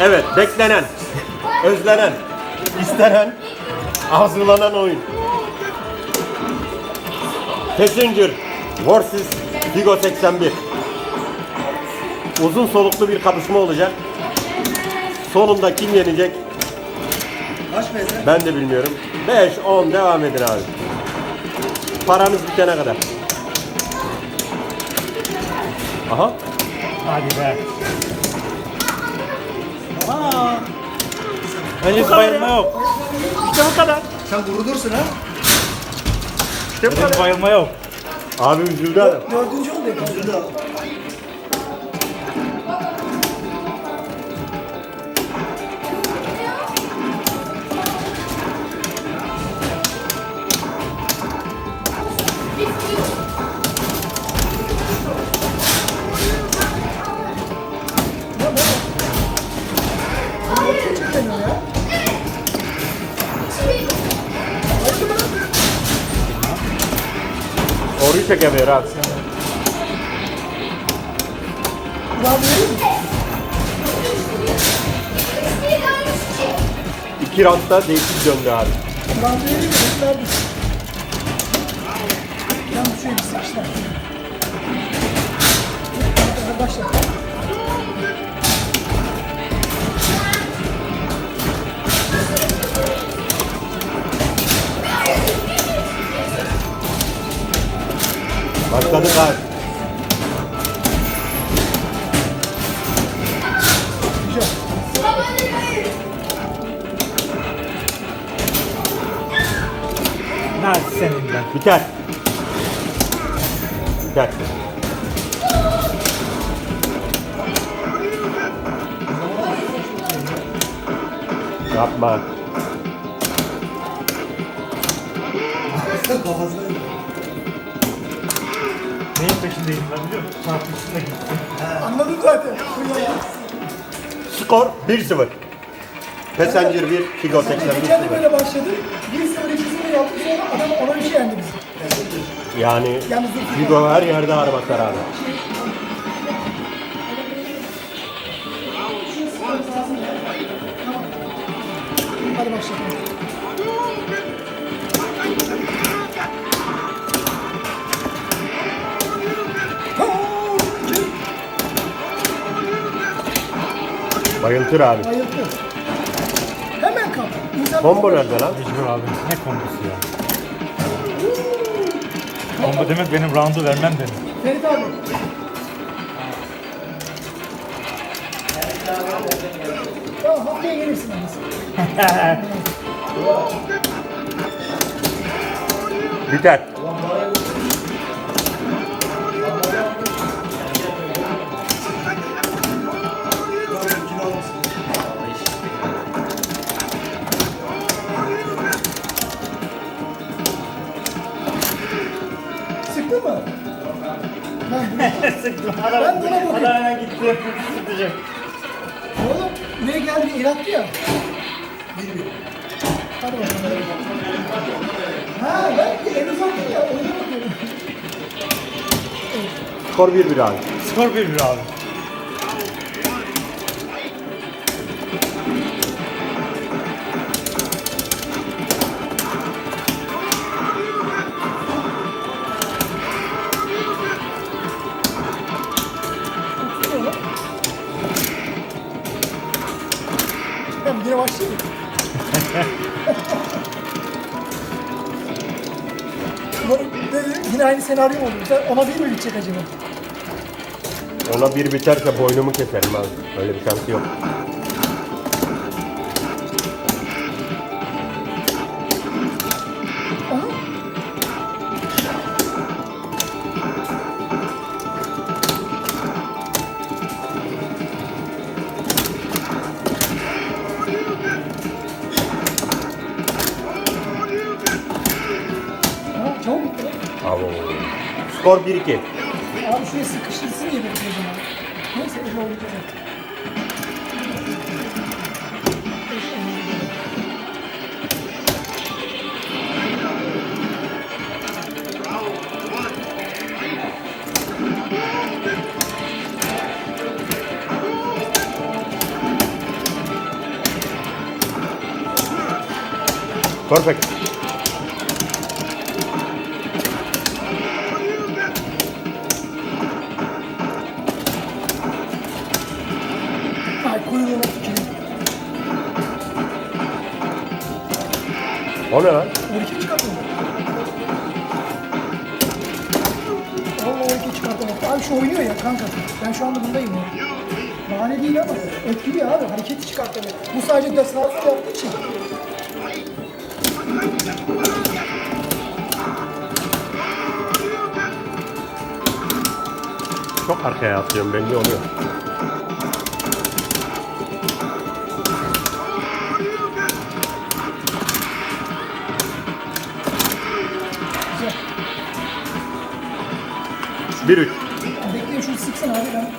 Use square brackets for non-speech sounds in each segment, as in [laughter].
Evet, beklenen, özlenen, istenen, arzulanan oyun. Passenger vs. Vigo 81. Uzun soluklu bir kapışma olacak. Sonunda kim yenecek ben de bilmiyorum. 5, 10 devam edin abi. Paranız bitene kadar. Aha. Hadi be. Henüz bayılma yok. İşte bu kadar. sen vurulursun ha. İşte bu Henüz kadar. bayılma yok. Abi üzüldü adam. Dördüncü oldu ya. Abi. Orayı çekemiyor abi. İki roundda değişik döndü abi. Randevuyu gösterdik. Yalnız şöyle bir sıkışlar. Başla. Başladık abi. Hadi senin de. Biter. Biter. Yapma. Neyin peşindeydim ben biliyor musun? Çarpışında gittim. Anladın zaten. Skor 1-0. Passenger 1, Figo 81 Geçen de 0. böyle başladı. 1-0 2-0 yaptı sonra adam ona bir şey yendi bizi. Yani dur. Figo her yerde basar abi. Bayıltır abi. Bayıldı. Hemen kal. İnsan Combo nerede lan? Mecbur abi. Ne kombosu ya? Kombo demek benim roundu vermem demek. Ferit abi. Tamam haftaya gelirsin anasını. [laughs] Biter. Sıktım. Ben buna bakıyorum. Adam hemen gitti. Sıkacak. Oğlum buraya geldi el attı ya. Hadi bakalım. Ha ben el uzattım ya. Oyuna bakıyorum. Skor 1-1 abi. Skor 1-1 abi. Senaryo oldu? Sen- Ona bir mi bitecek acaba? Ona bir biterse boynumu keserim abi. Öyle bir şansı yok. Ha, çabuk bitti lan. Skor 1-2. Abi şuraya sıkıştırsın ya belki o zaman. Neyse öyle oldu zaten. Perfect. O ne lan? Orki çıkartmadım. Allah orki çıkartamadım. Abi şu oynuyor ya kanka. Ben şu anda bundayım ya. Bahane değil ama etkili abi. Hareketi çıkartamıyor. Bu sadece de sağa sola yaptığı için. Çok arkaya atıyorum belli oluyor. 1-3. Bekle şunu sıksın abi ben.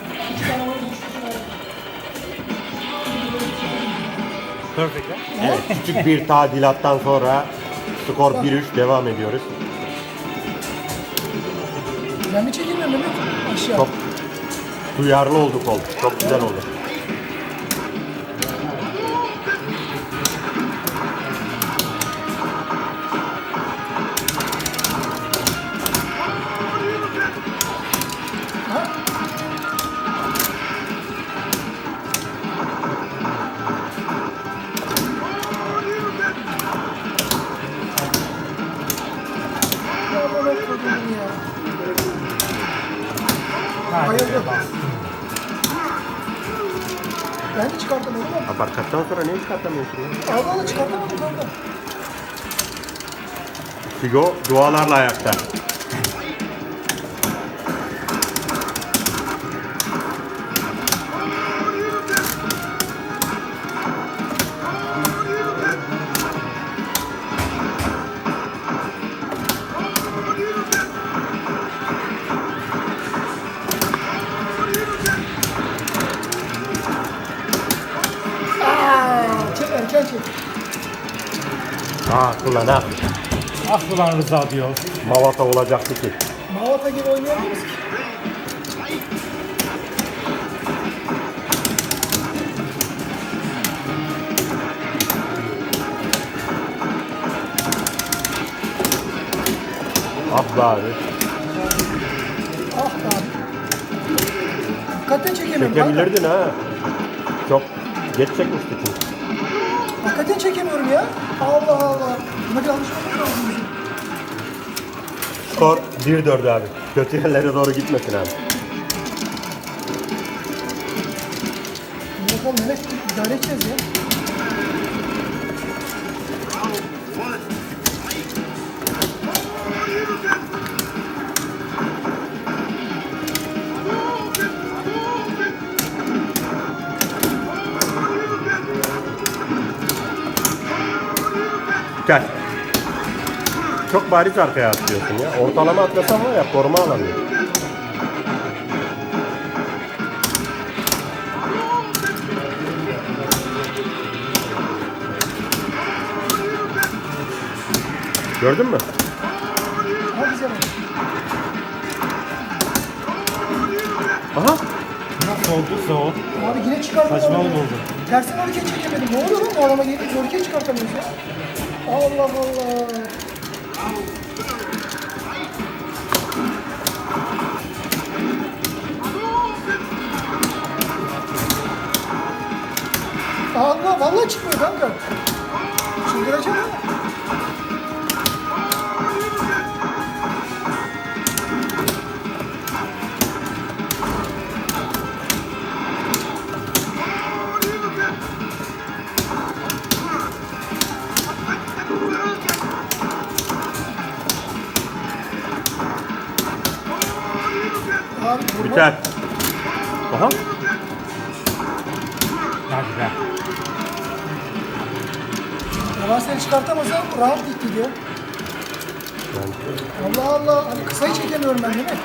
Perfect. Evet, [laughs] küçük bir tadilattan sonra skor 1-3 devam ediyoruz. Ben mi çekilmiyorum değil mi? Aşağı. Çok duyarlı olduk oldu. Çok güzel oldu. Aparkattan sonra niye çıkartamıyorsun ya? Allah Allah çıkartamadım kanka. Figo dualarla ayakta. Aa kullan ha. Ah ulan Rıza diyor. Mavata olacaktı ki. Mavata gibi oynayamayız ki. Abla abi. Ah be abi. Hakikaten çekemiyorum. Çekebilirdin ha. Çok geç çekmişti çünkü. Hakikaten çekemiyorum ya. Allah Allah. Bir alışmamız lazım. Skor 1-4 abi. Kötü yerlere doğru gitmesin abi. Bakalım Mehmet idare edeceğiz ya. Gel. Çok bariz arkaya atlıyorsun ya. Ortalama atlasan var ya koruma alamıyor. Gördün mü? Oldu. Aha. Nasıl olduysa o. Abi yine çıkartamadım. Saçma oldu. Tersten hareket çekemedim. Ne oluyor lan bu adama gelip hareket çıkartamıyoruz ya. Allah Allah. Allah vallahi çıkmıyor kanka. Çıldıracağım ya. Abi. Biter. Aha. Ya ben seni çıkartamasam rahat gitti diyor. Allah Allah. Hani kısayı çekemiyorum ben değil mi?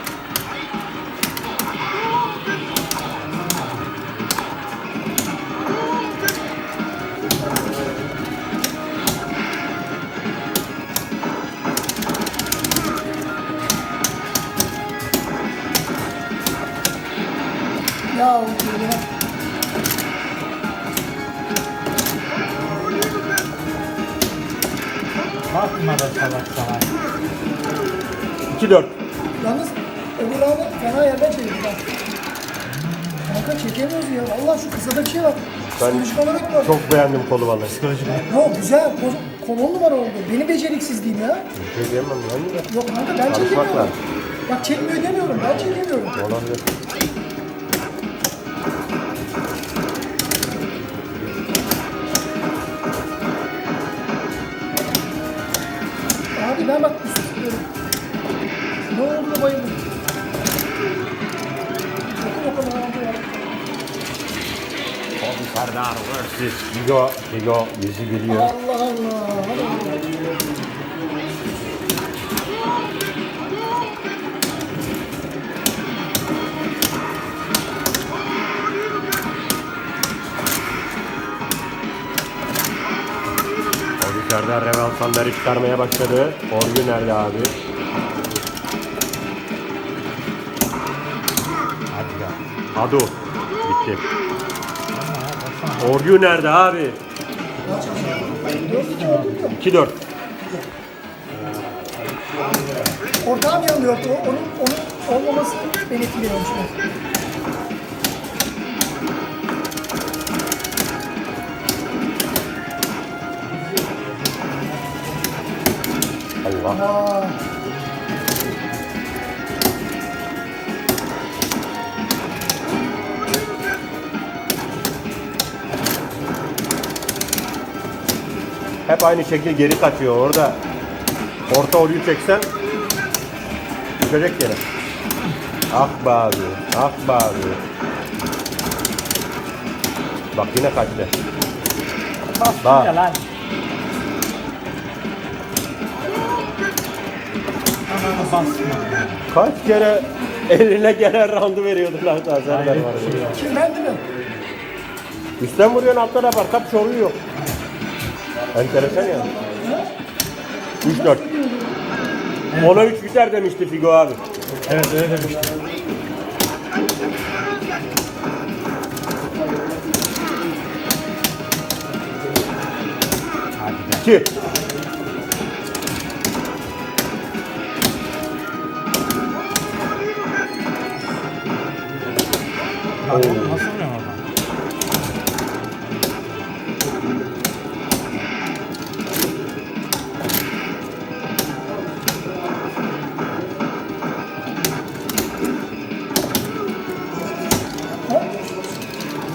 Yalnız öbür abi fena yerden çevirdi bak. Kanka çekemiyoruz ya. Allah şu kısada bir şey var. Ben Psikolojik olarak mı? çok beğendim kolu vallahi. Psikolojik. Yok güzel. Kol, kol on numara oldu. Benim beceriksizliğim ya. Bir şey diyemem ben de. Yok kanka ben çekemiyorum. lazım. Bak çekmiyor demiyorum. Ben çekemiyorum. Olabilir. Versus Figo. Figo bizi biliyor. Allah Allah. Serdar revansanları çıkarmaya başladı. Orgu nerede abi? Hadi ya. Adu. Bitti. Orgu nerede abi? Dört iki oldu diyor. 2-4. Ortağım yanılıyordu. Onun, onun olmaması beni etkiliyormuş. Allah. Aa, Hep aynı şekil geri kaçıyor orada. Orta oryu çeksen düşecek yere. Ah be abi. Ah be abi. Bak yine kaçtı. Bak. Lan. Kaç kere eline gelen roundu veriyordu lan daha Serdar var. kim ben değil mi? Üstten vuruyorsun alttan yapar. Kaç oluyor yok. Enteresan ya. 3-4. Ona 3 biter demişti Figo abi. Evet öyle demiştim. Hadi be.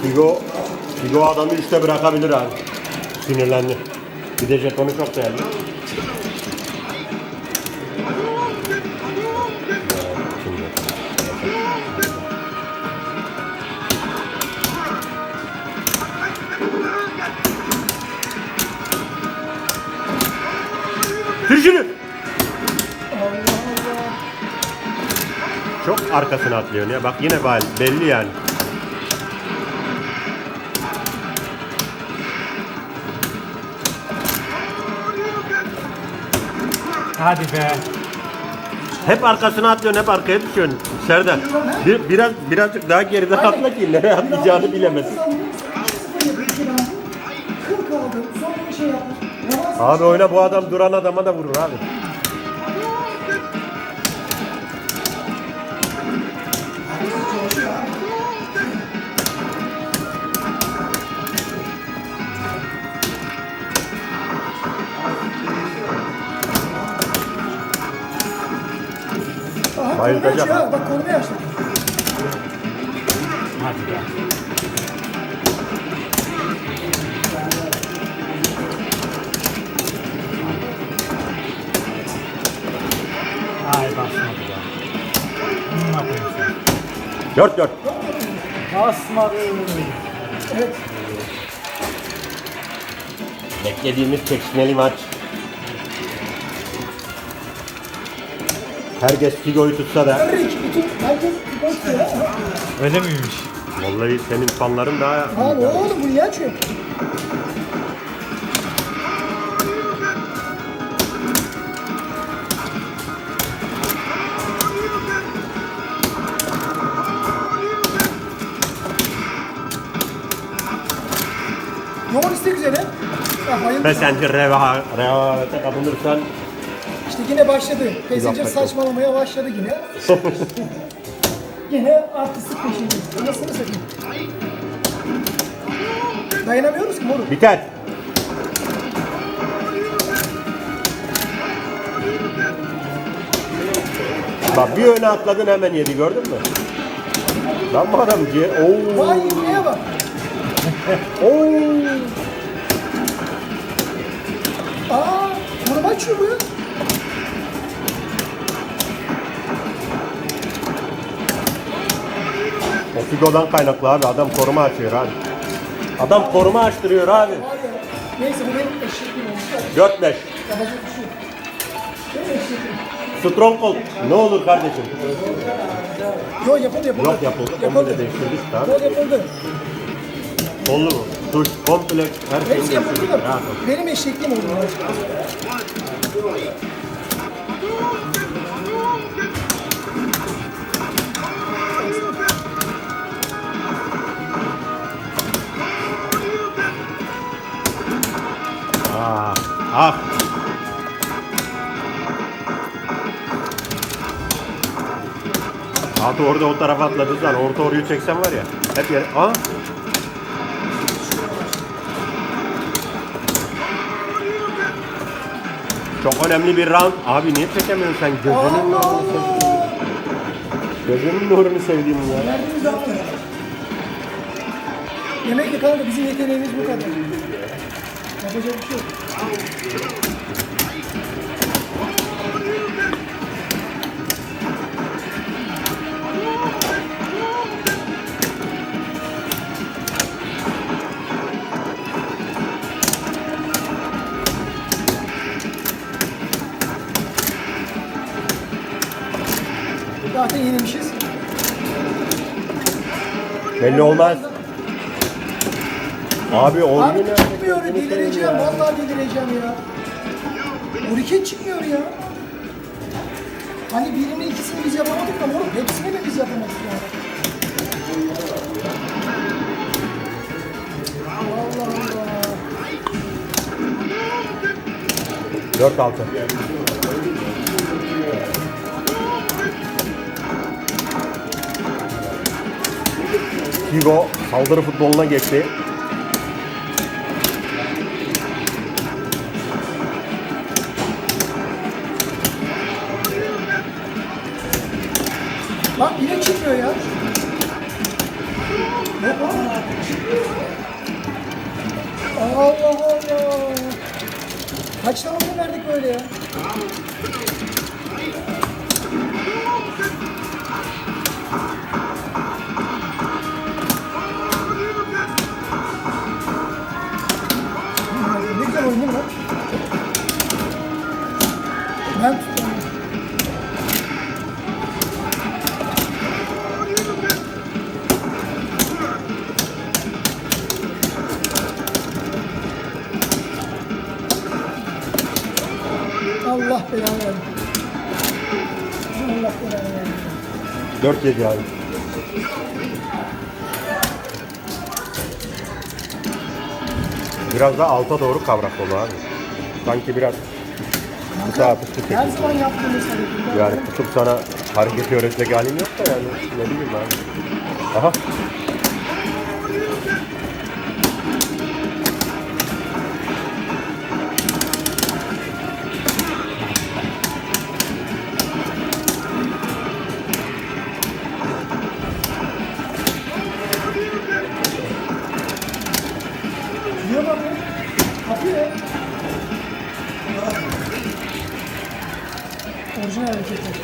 Figo, Figo adamı işte bırakabilir abi. Sinirlendi. Bir de jetonu çok değerli. Allah. Çok arkasına atlıyorsun ya. Bak yine belli yani. Hadi be. Hep arkasına atlıyorsun, hep arkaya düşüyorsun. Serdar, bir, biraz birazcık daha geride atla ki nereye atlayacağını. Yavaş. Abi oyna bu adam duran adama da vurur abi. Aha, Bayılacak konuyu açıyor ha. Bak konuyu açtı. Hadi be. Ay basmadı ya. Ne yapayım sen? 4-4. Basmadı. Evet. Beklediğimiz çekişmeli maç. Herkes Figo'yu tutsa da. Öyle miymiş? vallahi senin fanların daha Abi oğlum bu niye açıyor? Yoğun istek üzere Ya. Ve sence reva, rehavete kapılırsan yine başladı. Yapacak saçmalamaya başladı yine. [laughs] yine artistik peşindeyiz. Anasını satayım. Dayanamıyoruz ki moruk. biter. Bak bir öne atladın hemen yedi gördün mü? Lan bu adam ciğer. Oo. Vay neye bak. [laughs] Oo. Aa, bunu açıyor bu ya. O Figo'dan kaynaklı abi. Adam koruma açıyor abi. Adam koruma açtırıyor abi. Neyse bu benim eşekliğim olmuş. 4-5. Yapacak bir şey yok. Benim eşekliğim. Stronghold. Ne olur kardeşim? Yok yapıldı yapıldı. Yok yapıldı. Onu da değiştirdik tamam. Gol yapıldı. Olur mu? Tuş, komple her şeyi Hepsi yapıldı değiştirdik. da Rahat ol. benim eşekliğim oldu. Ah. Abi orada o tarafa atladın lan. Orta orayı çeksen var ya. Hep yere. Aa. Çok önemli bir round. Abi niye çekemiyorsun sen? Gözünün nurunu. Allah. Gözünün nurunu sevdiğim ya. Derdimiz kanka bizim yeteneğimiz bu kadar. Yapacak bir şey. Zaten yenilmişiz. Belli olmaz. Abi oyunu Abi çıkmıyor delireceğim vallahi delireceğim ya. Hareket çıkmıyor ya. Hani birini ikisini biz yapamadık da moruk hepsini de biz yapamadık ya. Allah Allah. 4-6. Figo saldırı futboluna geçti. Belanı versin. Allah belanı versin. 4-7 abi. Biraz da alta doğru kavrak olu abi. Sanki biraz kısa fıstık Her zaman yaptığımız hareketler. Yani tutup sana hareket öğretecek halim yok da yani ne bileyim abi. Aha. Orijinal hareketler.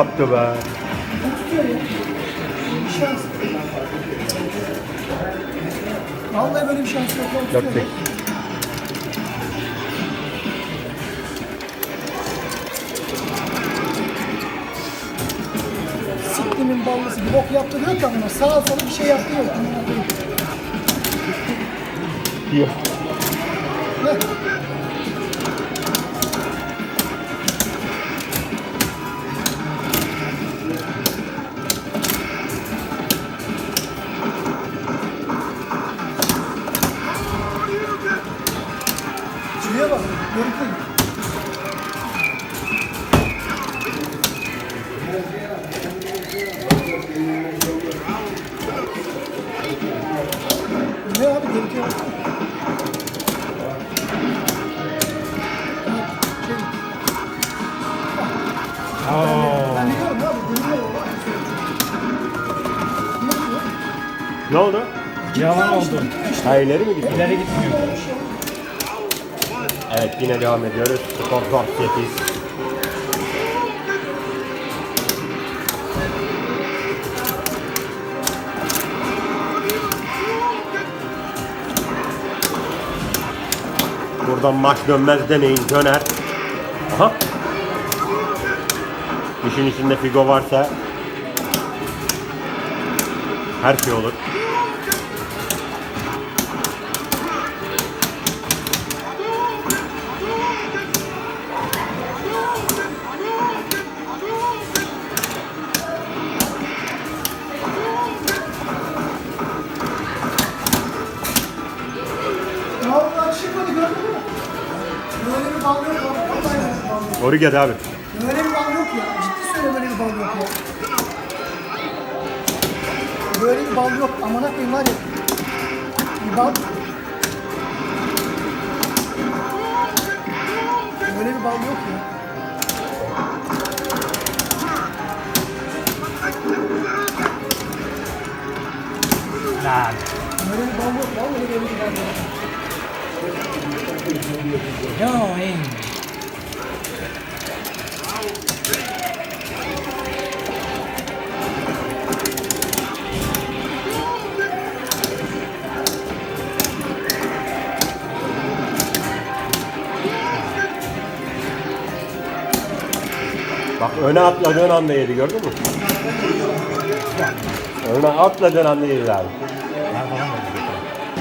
Kaptı be. Şans. Vallahi böyle bir şans yok. tutuyor. 4 Siktimin ballısı bir bok yaptı diyor ki bana sağa sola bir şey yaptı yok. Yok. Ha ileri mi gidiyor? İleri gitmiyor. Evet yine devam ediyoruz. Skor 4 8. Buradan maç dönmez demeyin döner. Aha. İşin içinde Figo varsa her şey olur. Yok. Origed abi. Böyle bir bal yok ya. Ciddi söyle böyle bir bal yok ya. Böyle bir bal yok. Amına koyayım var ya. Bir bal. Böyle bir bal yok ya. Lan. Böyle bir bal yok. Vallahi böyle bir bal yok. Going. Bak öne atladığın anda yedi gördün mü? Öne atladığın anda yedi abi. Ben falan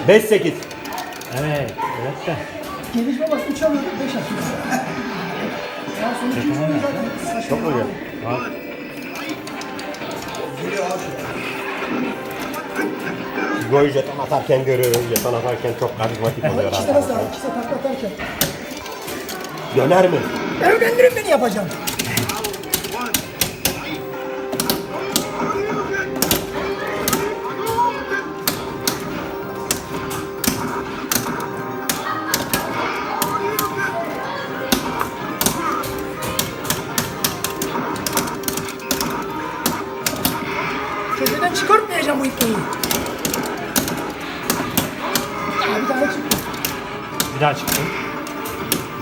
verdim. 5-8. Evet. Evet de. Gelişme bak 3 alıyorduk 5 atıyoruz. Ya sonuç 3 zaten saçma. Çok mu güzel? Bak. Goyu jeton atarken görüyoruz. Jeton atarken çok karizmatik oluyor nasıl abi. abi? İkisi takla atarken. Döner mi? Evlendirin beni yapacağım.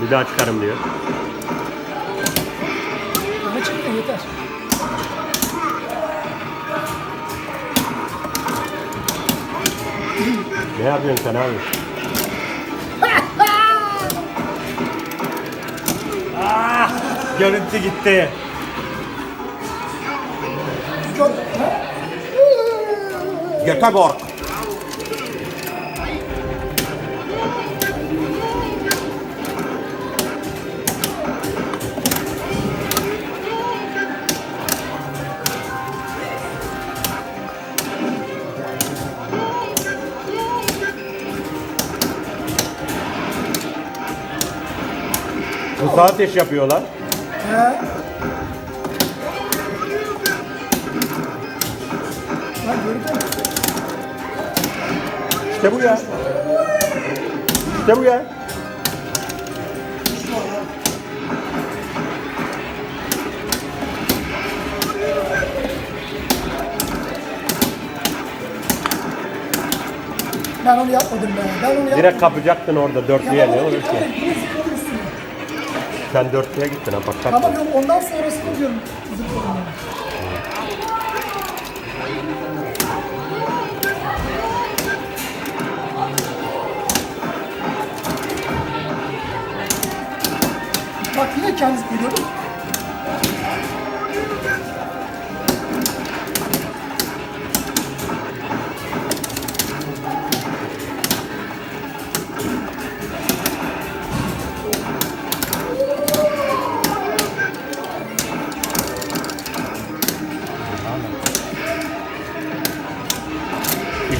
Bir daha çıkarım diyor. Tane çıktı yeter. Ne yapıyorsun sen abi? Görüntü gitti. Göteborg. Saat ateş yapıyorlar. He. Gördün mü? İşte bu ya. İşte bu ya. Ben onu yapmadım be. Ben onu yapmadım. Direkt kapacaktın orada dörtlü yerine olur bir Sen dörtlüye gittin ha bak kaç. Ama yok ondan sonrasını diyorum. Bak yine kendisi geliyor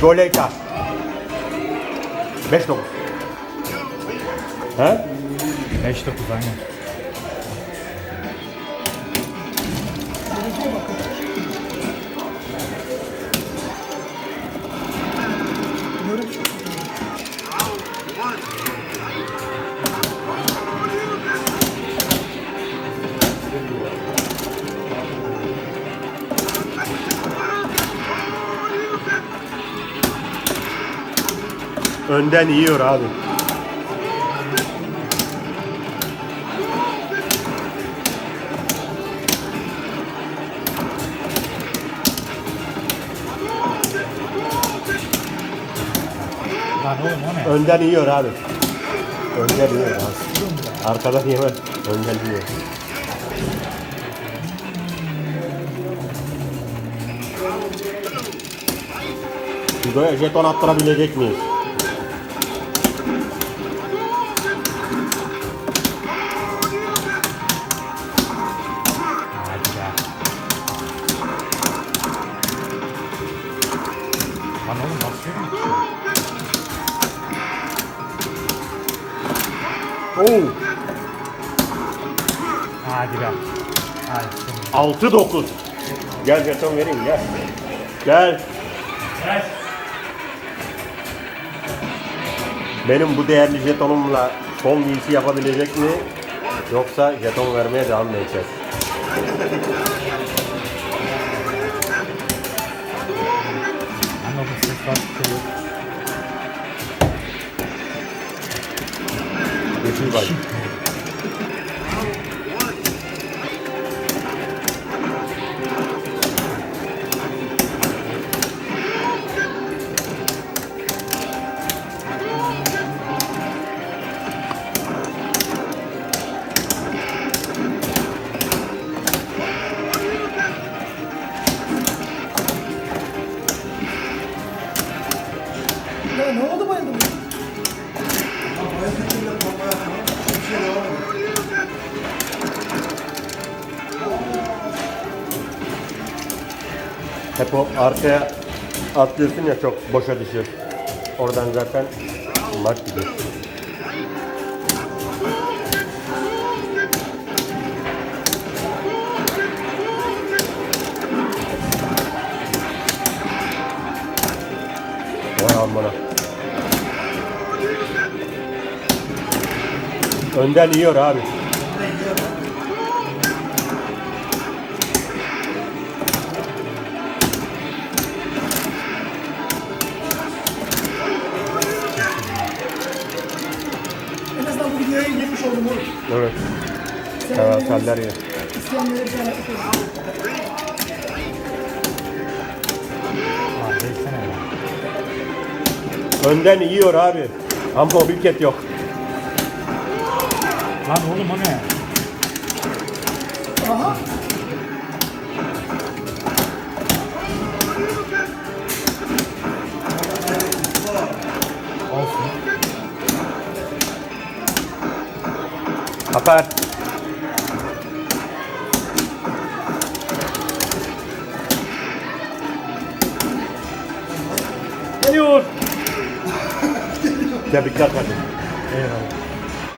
değil mi? Igoleyta. 5 9. He? 5-9 aynen. Önden yiyor abi. Önden yiyor abi. Önden yiyor abi. Arkadan yemez. Önden yiyor. Hugo'ya jeton attırabilecek miyiz? 6 9. Gel jeton vereyim gel. Gel. Gel. Benim bu değerli jetonumla son bir işi yapabilecek mi? Yoksa jeton vermeye devam mı edeceğiz? Geçin bak. Arkaya atlıyorsun ya çok boşa düşüyor. Oradan zaten maç gidiyor. Vay amına. Önden yiyor abi. Seversenler yiyor. değsene ya. Önden yiyor abi. Ama mobilket yok. Lan oğlum o ne? Aha. Olsun. Haber. Tebrikler kardeşim.